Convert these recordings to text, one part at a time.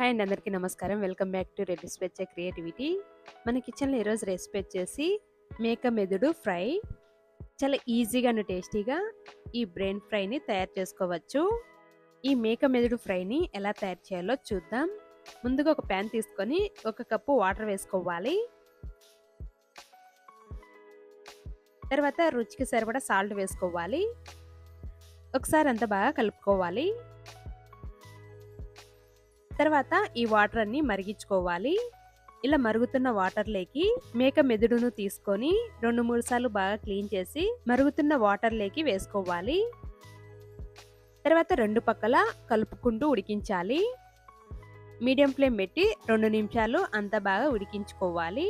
Hi అండి అందరికీ నమస్కారం. వెల్కమ్ బ్యాక్ టు రెడ్ స్పెచ్చ క్రియేటివిటీ. మన కిచెన్లో ఈరోజు రెసిపీ వచ్చేసి మేక మెదుడు ఫ్రై. చాలా ఈజీగాను టేస్టీగా ఈ బ్రెయిన్ ఫ్రైని తయారు చేసుకోవచ్చు. ఈ మేక మెదుడు ఫ్రైని ఎలా తయారు చేయాలో చూద్దాం. ముందుగా ఒక ప్యాన్ తీసుకొని ఒక కప్పు వాటర్ వేసుకోవాలి. తర్వాత రుచికి సరిపడా సాల్ట్ వేసుకోవాలి. ఒకసారి అంతా బాగా కలుపుకోవాలి. తర్వాత ఈ వాటర్ అన్ని మరిగించుకోవాలి. ఇలా మరుగుతున్న వాటర్లోకి మేక మెదుడును తీసుకొని రెండు మూడు సార్లు బాగా క్లీన్ చేసి మరుగుతున్న వాటర్లోకి వేసుకోవాలి. తర్వాత రెండు పక్కల కలుపుకుంటూ ఉడికించాలి. మీడియం ఫ్లేమ్ పెట్టి రెండు నిమిషాలు అంత బాగా ఉడికించుకోవాలి.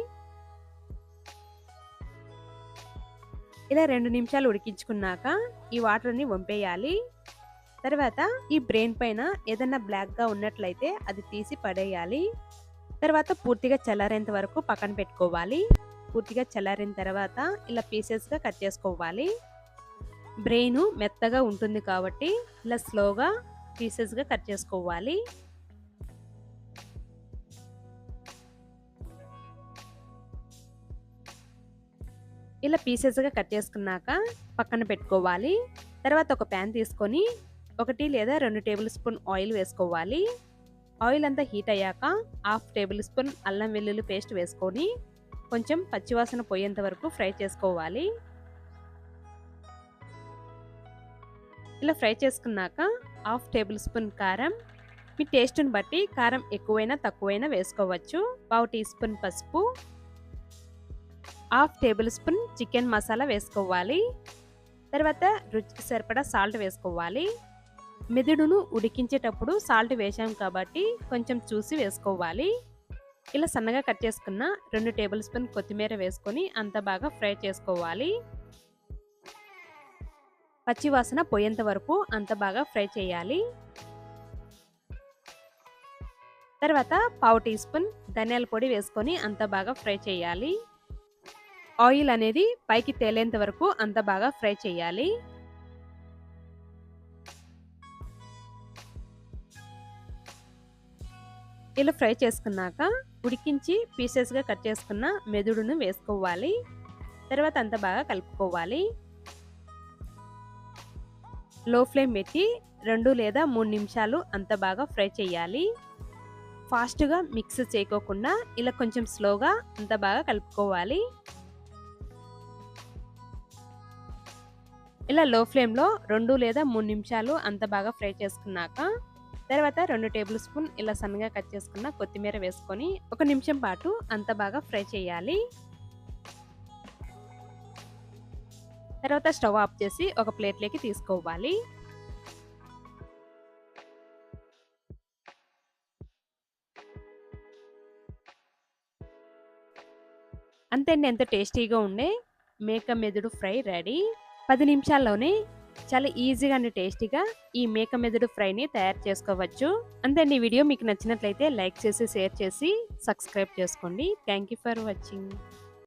ఇలా రెండు నిమిషాలు ఉడికించుకున్నాక ఈ వాటర్ని వంపేయాలి. తర్వాత ఈ బ్రెయిన్ పైన ఏదైనా బ్లాక్గా ఉన్నట్లయితే అది తీసి పడేయాలి. తర్వాత పూర్తిగా చల్లారేంత వరకు పక్కన పెట్టుకోవాలి. పూర్తిగా చల్లారిన తర్వాత ఇలా పీసెస్గా కట్ చేసుకోవాలి. బ్రెయిన్ మెత్తగా ఉంటుంది కాబట్టి ఇలా స్లోగా పీసెస్గా కట్ చేసుకోవాలి. ఇలా పీసెస్గా కట్ చేసుకున్నాక పక్కన పెట్టుకోవాలి. తర్వాత ఒక ప్యాన్ తీసుకొని ఒకటి లేదా రెండు టేబుల్ స్పూన్ ఆయిల్ వేసుకోవాలి. ఆయిల్ అంతా హీట్ అయ్యాక హాఫ్ టేబుల్ స్పూన్ అల్లం వెల్లుల్లి పేస్ట్ వేసుకొని కొంచెం పచ్చివాసన పోయేంత వరకు ఫ్రై చేసుకోవాలి. ఇలా ఫ్రై చేసుకున్నాక హాఫ్ టేబుల్ స్పూన్ కారం. మీ టేస్ట్ని బట్టి కారం ఎక్కువైనా తక్కువైనా వేసుకోవచ్చు. పావు టీ స్పూన్ పసుపు. Half table spoon chicken masala వేసుకోవాలి. తర్వాత రుచికి సరిపడా సాల్ట్ వేసుకోవాలి. మెదుడును ఉడికించేటప్పుడు సాల్ట్ వేసాం కాబట్టి కొంచెం చూసి వేసుకోవాలి. ఇలా సన్నగా కట్ చేసుకున్న రెండు టేబుల్ స్పూన్ కొత్తిమీర వేసుకొని అంత బాగా ఫ్రై చేసుకోవాలి. పచ్చి వాసన పోయేంత వరకు అంత బాగా ఫ్రై చేయాలి. తర్వాత పావు టీ స్పూన్ ధనియాల పొడి వేసుకొని అంత బాగా ఫ్రై చేయాలి. ఆయిల్ అనేది పైకి తేలేంత వరకు అంత బాగా ఫ్రై చేయాలి. ఇలా ఫ్రై చేసుకున్నాక ఉడికించి పీసెస్గా కట్ చేసుకున్న మెదుడును వేసుకోవాలి. తర్వాత అంత బాగా కలుపుకోవాలి. లో ఫ్లేమ్ పెట్టి రెండు లేదా మూడు నిమిషాలు అంత బాగా ఫ్రై చేయాలి. ఫాస్ట్గా మిక్స్ చేయకోకుండా ఇలా కొంచెం స్లోగా అంత బాగా కలుపుకోవాలి. ఇలా లో ఫ్లేమ్లో రెండు లేదా మూడు నిమిషాలు అంత బాగా ఫ్రై చేసుకున్నాక తర్వాత రెండు టేబుల్ స్పూన్ ఇలా సన్నగా కట్ చేసుకున్న కొత్తిమీర వేసుకొని ఒక నిమిషం పాటు అంత బాగా ఫ్రై చేయాలి. తర్వాత స్టవ్ ఆఫ్ చేసి ఒక ప్లేట్లోకి తీసుకోవాలి. అంతే ఎంత టేస్టీగా ఉండే మేక మెదుడు ఫ్రై రెడీ. పది నిమిషాల్లోనే చాలా ఈజీగా అండ్ టేస్టీగా ఈ మేక మెదడు ఫ్రైని తయారు చేసుకోవచ్చు. అంతే ఈ వీడియో మీకు నచ్చినట్లయితే లైక్ చేసి షేర్ చేసి సబ్స్క్రైబ్ చేసుకోండి. Thank you for watching.